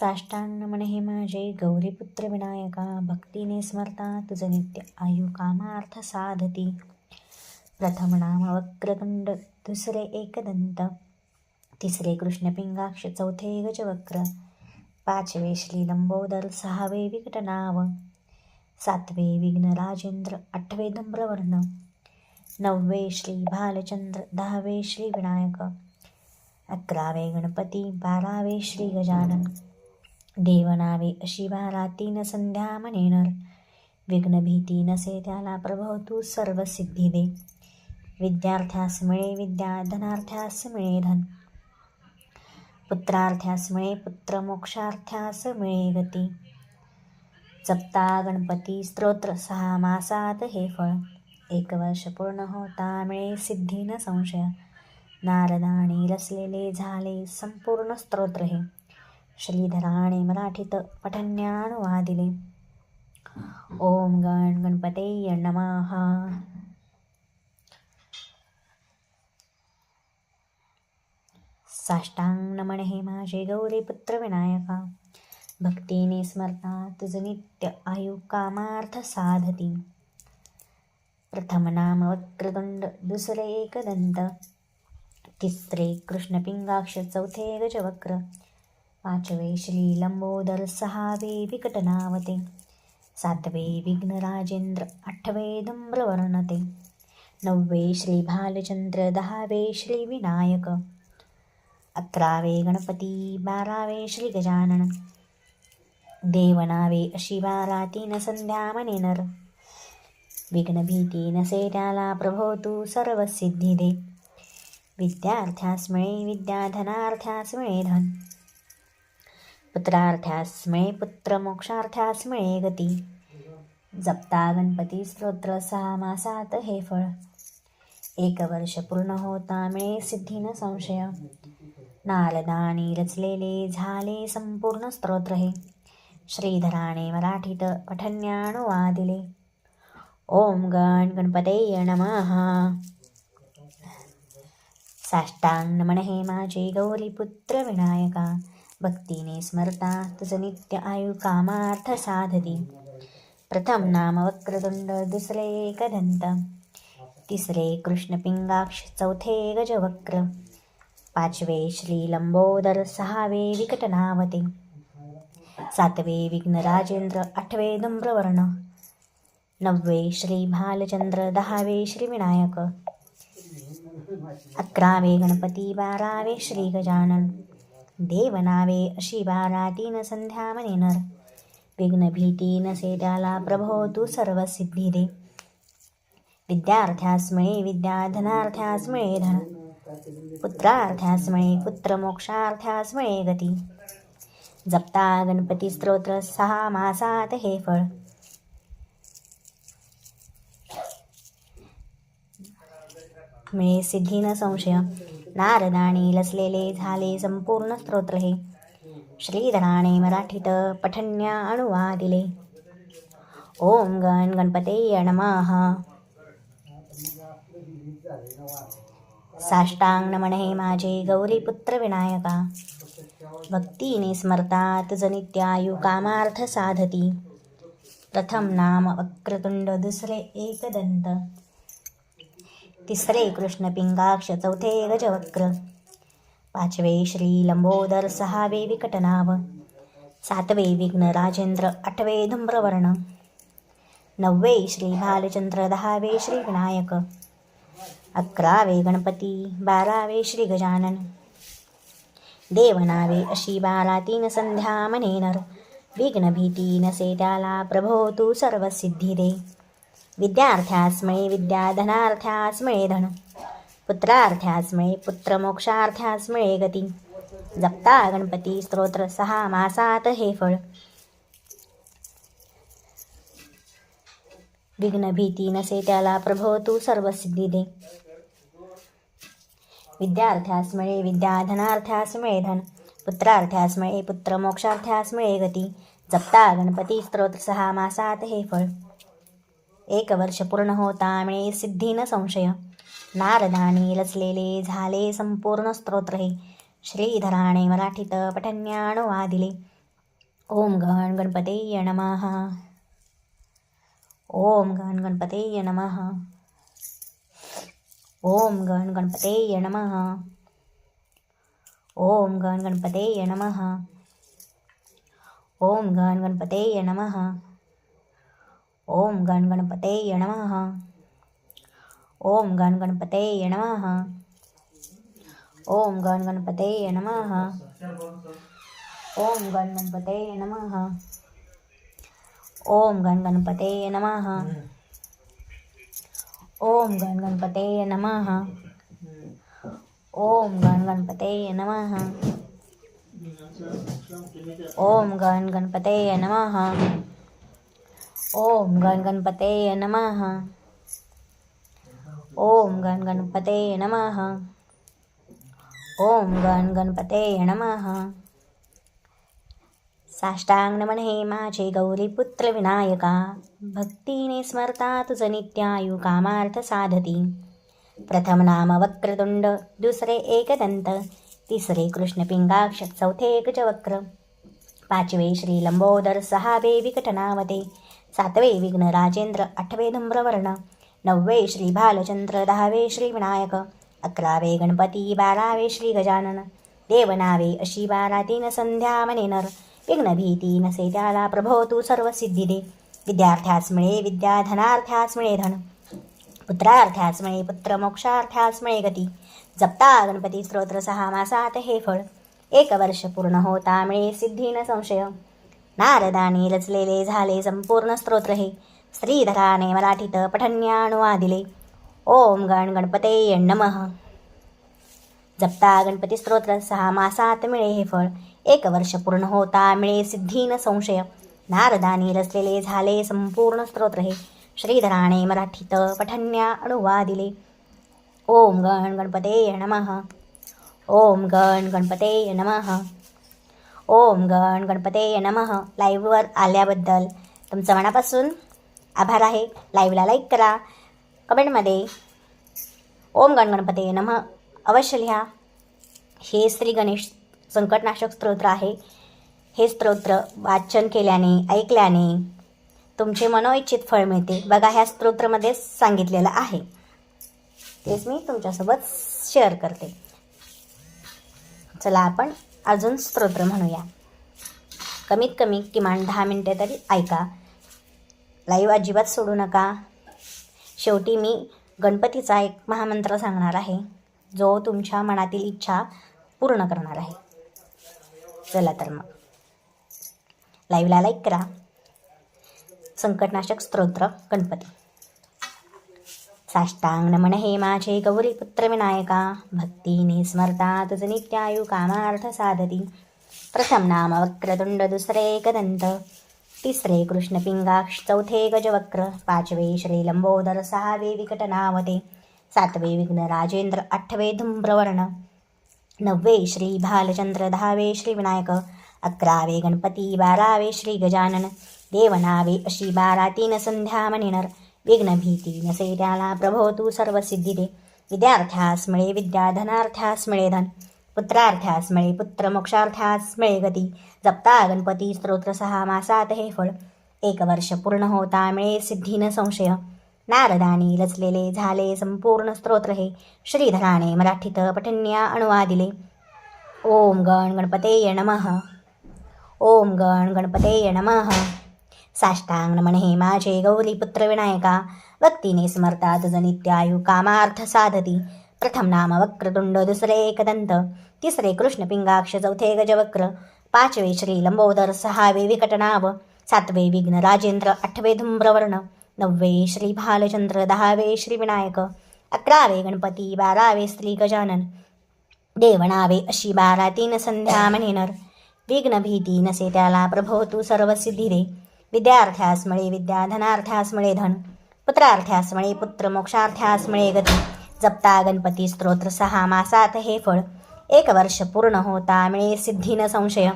साष्टांग म्हणे माझे. गौरीपुत्र विनायका भक्तीने स्मरता तुझ नित्य आयु कामार्थ साधती. प्रथम नाम वक्रतुंड दुसरे एकदंत. तिसरे कृष्णपिंगाक्ष चौथे गजवक्र. पाचवे श्री लंबोदर सहावे विकटनाव. सातवे विघ्न राजेंद्र आठवे धूम्रवर्ण. नववे श्री भालचंद्र दहावे श्री विनायक. अकरावे गणपती बारावे श्री गजानन. देवनावे अशी राती न संध्या म्हणेनर विघ्नभीती नसे त्याला प्रभव तू सर्व सिद्धी दे विद्यार्थ्यास मिळे विद्या धनार्थ्यास मिळे धन. पुत्रार्थ्यास मिळे पुत्र मोक्षार्थ्यास मिळे गती. जपता गणपती स्तोत्र सहा मासात हे फळ. एक वर्ष पूर्ण होता मिळे सिद्धी न संशय. नारदाने रचलेले झाले संपूर्ण स्तोत्र हे. श्रीधराने मराठीत पठण्यानुवादिले. ओम गण गणपते नमः. साष्टांग नमन हे माझे गौरीपुत्र विनायका भक्तीने स्मरता तुझ नित्य आयु कामार्थ साधती. प्रथम नाम वक्रतुंड दुसरे एकदंत तिसरे कृष्णपिंगाक्ष चौथे गजवक्र पाचवे श्री लंबोदर सहावे विकटनावते. सातवे विघ्नराजेंद्र आठवे धूम्रवर्णते नववे श्री भालचंद्र दहावे श्री विनायक. अकरावे गणपती बारावे श्री गजानन. देवनावे अशी बारा तीन संध्या मनेनर. विघ्नभीती नसे त्याला प्रभो तू सर्व सिद्धी दे विद्यार्थ्यास मिळे विद्याधनार्थ्यास मिळे धन. पुत्रार्थ्यास मिळे पुत्र मोक्षार्थ्यास मिळे गती। जपता गणपती स्तोत्र सहा मासात हे फळ। एक वर्ष पूर्ण होता मिळे सिद्धी न संशय। नारदानी रचलेले झाले संपूर्ण स्तोत्र हे। श्रीधराने मराठीत पठण्यानुवादिले। ओम गण गणपते नमः। साष्टांग नमन हे माझे गौरीपुत्र विनायका। भक्तीने स्मरता तुझ नित्य आयु कामार्थ साधती. प्रथम नाम वक्रतुंड दुसरे एकदंत तिसरे कृष्णपिंगाक्ष चौथे गजवक्र पाचवे श्री लंबोदर सहावे विकटनावते सातवे विघ्नराजेंद्र आठवे दुम्रवर्ण नववे श्री भालचंद्र दहावे श्री विनायक अकरावे गणपती बारावे श्री गजानन देवनावे अशी बारा तीन संध्या म्हणेनर विघ्नभीती नसे त्याला प्रभो तू सर्व सिद्धी दे विद्यार्थ्यास मिळे विद्या धनार्थ्यास मिळे धन। पुत्रार्थ्यास मिळे पुत्र मोक्षार्थ्यास मिळे गती। जपता गणपती स्तोत्र सहा मासात हे फळ। मिळे सिद्धी न संशय। नारदाने लसलेले झाले संपूर्ण स्तोत्र हे श्रीधराने मराठीत पठण्या अनुवादिले. ओम गण गणपते नमः. साष्टांग नमन हे माझे गौरीपुत्र विनायका भक्तीने स्मरता तुझ नित्यायु कामार्थ साधती. प्रथम नाम वक्रतुंड दुसरे एकदंत. तिसरे कृष्णपिंगाक्ष चौथे गजवक्र. पाचवे श्री लंबोदर सहावे विकटनाव सातवे विघ्न राजेंद्र आठवे धूम्रवर्ण नववे श्री भालचंद्र दहावे श्री विनायक अकरावे गणपती बारावे श्री गजानन देवनावे अशी बारा तीन संध्या म्हणेनर विघ्नभीती नसे त्याला प्रभो तू सर्व सिद्धी दे विद्यार्थ्यास विद्या धनार्थ्यास धन। पुत्रार्थ्यास मिळे गती। जपता गणपती स्तोत्र सहा मासात हे फळ। विघ्नभीती नसे त्याला प्रभो तू सर्व सिद्धी दे। विद्यार्थ्यास मिळे विद्या धन। पुत्रार्थ्यास पुत्र मोक्षार्थ्यास्मये गती। जपता गणपती स्तोत्र सहा मासात हे फळ। एक वर्ष पूर्ण होता मिळे न संशय। नारदाने रचलेले झाले संपूर्ण स्तोत्र हे। श्रीधराने मराठीत पठण्यानुवादिले ओम गण गणपते नमः। ओम गण गणपते नमः। ओम गण गणपते नमः। ओम गण गणपते नमः। ओम गण गणपते नमः। ओम गणगणपते यणवाह ओम गणगणपते यणवाह ओम गणगणपते यणवाह ओम गणगणपते यणवाह ओम गणगणपते नमः ओम गणगणपते नमः ओम गणगणपते नमः ओम गणगणपते नमः ओम गण गणपते नमः। ओम गण गणपते नमः। ओम गण गणपते नमः। साष्टांग नमन माझे गौरीपुत्र विनायका भक्तीने स्मरता तुझ नित्यायु कामार्थ साधती। प्रथम नाम वक्रतुंड दुसरे एकदंत तिसरे कृष्ण पिंगाक्ष चौथे गजवक्र। पाचवे श्री लंबोदर सहावे विकटनावते। सातवे विघ्न राजेंद्र आठवे धुम्रवर्ण नववे श्री भालचंद्र दहावे श्री विनायक अकरावे गणपती बारावे श्री गजानन देवनावे अशी बारा तीन संध्या मनेनर विघ्न भीती नसे त्याला प्रभो तू सर्व सिद्धी दे विद्यार्थ्यास मिळे विद्या धनार्थ्यास मिळे धन. पुत्रार्थ्यास मिळे पुत्र मोक्षार्थ्यास मिळे गती. जपता गणपती स्तोत्र सहा मासात हे फळ. एक वर्ष पूर्ण होता मिळे सिद्धी न संशय. नारदाने रचलेले झाले संपूर्ण स्तोत्र हे. श्रीधराने मराठीत पठण्यानुवादिले. ओम गण गणपते नमः. जपता गणपती स्तोत्र सहा मासात मिळे हे फळ. एक वर्ष पूर्ण होता मिळे सिद्धी न संशय. नारदानी रचलेले झाले संपूर्ण स्तोत्र हे. श्रीधराने मराठीत पठण्या अनुवादिले ओम गण गणपते नमः. ओम गण गणपते नमः. ओम गण गणपते नमः. लाईव्हवर आल्याबद्दल तुमचं मनापासून आभार आहे. लाईव्हला लाईक करा. कमेंटमध्ये ओम गण गणपते नमः अवश्य लिहा. हे श्री गणेश संकटनाशक स्तोत्र आहे. हे स्तोत्र वाचन केल्याने ऐकल्याने तुमचे मनोइच्छित फळ मिळते. बघा ह्या स्तोत्रमध्ये सांगितलेलं आहे. तेच मी तुमच्यासोबत शेअर करते. चला आपण अजून स्तोत्र म्हणूया. कमीत कमी किमान दहा मिनटे तरी ऐका. लाईव्ह अजिबात सोडू नका. शेवटी मी गणपतीचा एक महामंत्र सांगणार आहे. जो तुमच्या मनातील इच्छा पूर्ण करणार आहे. चला तर मग. लाईव्हला लाईक करा. संकटनाशक स्तोत्र गणपती. साष्टांग नमन हे माझे गौरीपुत्र विनायका भक्तीने स्मरता तुझ नित्यायु कामार्थ साधती प्रथम नाम वक्रतुंड दुसरे एकदंत तिसरे कृष्ण पिंगाक्ष चौथे गजवक्र पाचवे श्री लंबोदर सहावे विकटनावते सातवे विघ्न राजेंद्र आठवे धुम्रवर्ण नववे श्री भालचंद्र दहावे श्री विनायक अकरावे गणपती बारावे श्री गजानन देवनावे अशी बारा तीन संध्या मणिनर विघ्नभीती नसे त्याला प्रभो तू सर्वसिद्धी दे विद्यार्थ्यास मिळे विद्या धनार्थ्यास मिळे धन। पुत्रार्थ्यास मिळे पुत्र मोक्षार्थ्यास मिळे गती। जपता गणपती स्तोत्र सहा मासात हे फळ। एक वर्ष पूर्ण होता मिळे सिद्धीन संशय। नारदानी रचलेले झाले संपूर्ण स्तोत्र हे। श्रीधराने मराठीत पठण्या अनुवादिले। ओम गण गणपते नमः। ओम गण गणपते नमः। साष्टांग नमन हे माझे गौरीपुत्र विनायका. भक्तीने स्मरता तुझ नित्यायु कामार्थ साधती. प्रथम नाम वक्रतुंड दुसरे एकदंत तिसरे कृष्ण पिंगाक्ष चौथे गजवक्र पाचवे श्री लंबोदर सहावे विकटनाभ सातवे विघ्न राजेंद्र आठवे धुम्रवर्ण नववे श्री भालचंद्र दहावे श्री विनायक अकरावे गणपती बारावे श्री गजानन देवनावे अशी बारा तीन संध्या म्हणेनर विघ्न भीती नसे त्याला प्रभो तू सर्व सिद्धी दे. विद्यार्थ्यासमळे विद्या धनार्थ्यास धन पुत्रार्थ्यासमळे पुत्र मोक्षार्थ्यास मिळे गती। जपता गणपती स्तोत्र सहा मासात हे फळ। एक वर्ष पूर्ण होता मिळे सिद्धीन संशय।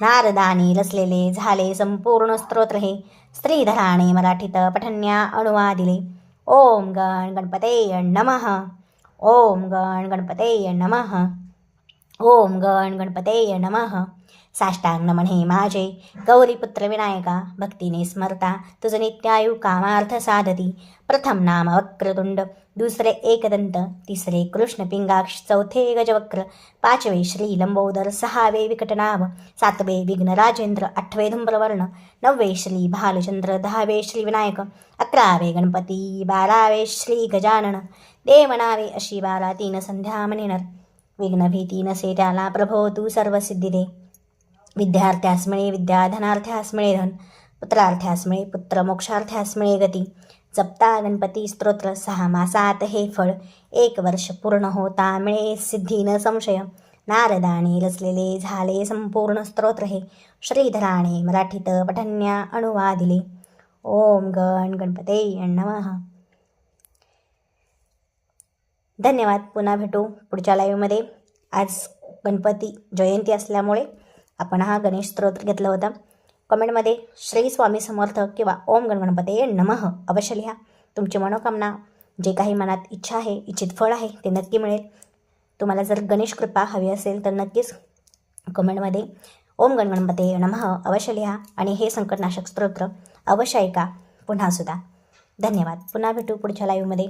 नारदानी रचलेले झाले संपूर्ण स्तोत्र हे। स्त्रीधराने मराठीत पठण्या अनुवादिले ओम गण गणपते नमः। ओम गण गणपते नमः। ओम गण गणपते नमः। साष्टांग नमन हे माझे. गौरीपुत्र विनायका भक्तीने स्मरता तुझं नित्यायु कामार्थ साधती. प्रथम नाम वक्रतुंड दुसरे एकदंत तिसरे कृष्ण पिंगाक्ष चौथे गजवक्र पाचवे श्री लंबोदर सहावे विकटनाभ सातवे विघ्न राजेंद्र आठवे धुम्रवर्ण नववे श्री भालचंद्र दहावे श्री विनायक अकरावे गणपती बारावे श्री गजानन. देवनावे अशी बारा तीन संध्या म्हणणार विघ्नभीती नसे त्याला प्रभो तू सर्वसिद्धी दे. विद्यार्थ्यास मिळे विद्या धनार्थ्यास मिळे धन पुत्रार्थ्यास मिळे पुत्र मोक्षार्थ्यास मिळे गती जपता गणपती स्तोत्र सहा मासात हे फळ एक वर्ष पूर्ण होता मिळे सिद्धी न संशय नारदाने रचलेले झाले संपूर्ण स्तोत्र हे श्रीधराने मराठीत पठन्या अनुवादिले. ओम गण गणपते नमः. धन्यवाद पुन्हा भेटू पुढच्या लाईव्हमध्ये आज गणपती जयंती असल्यामुळे आपण हा गणेश स्तोत्र घेतला होता. कमेंटमध्ये श्री स्वामी समर्थ किंवा ओम गणगणपते नमः अवश्य लिहा. तुमची मनोकामना जे काही मनात इच्छा आहे इच्छित फळ आहे ते नक्की मिळेल. तुम्हाला जर गणेश कृपा हवी असेल तर नक्कीच कमेंटमध्ये ओम गणगणपते नमः अवश्य लिहा आणि हे संकटनाशक स्तोत्र अवश्य ऐका. पुन्हा सुद्धा. धन्यवाद. पुन्हा भेटू पुढच्या लाईव्हमध्ये